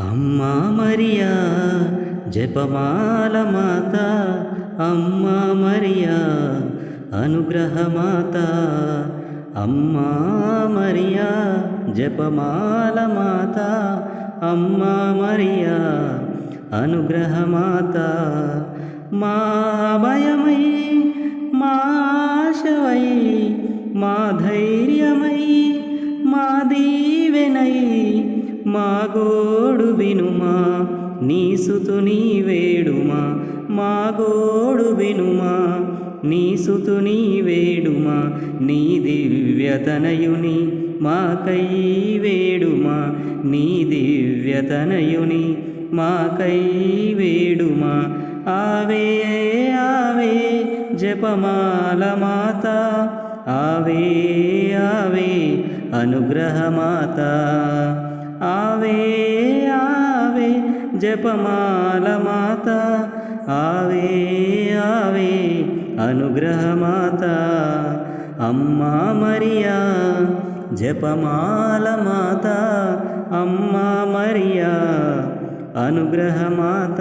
అమ్మా మరియా జపమాల మాత అమ్మా మరియా అనుగ్రహమాత అమ్మా మరియా జపమాల మాత అమ్మా మరియా అనుగ్రహమాత మా భయమై మా ఆశవై మా ధైర్యమై మా దీవెనై మా గోడు వినుమా నీ వేడుమా. మా గోడు వినుమా నీ వేడుమా. నీ దివ్యతనయుని మాకై వేడుమా. నీ దివ్యతనయుని మాకై వేడుమా. ఆవే ఆవే జపమాల మాత. ఆవే ఆవే అనుగ్రహమాత ఆవే ఆవే జపమాల మాత. ఆవే ఆవే అనుగ్రహమాత అమ్మా మరియా జపమాల మాత. అమ్మా మరియా అనుగ్రహమాత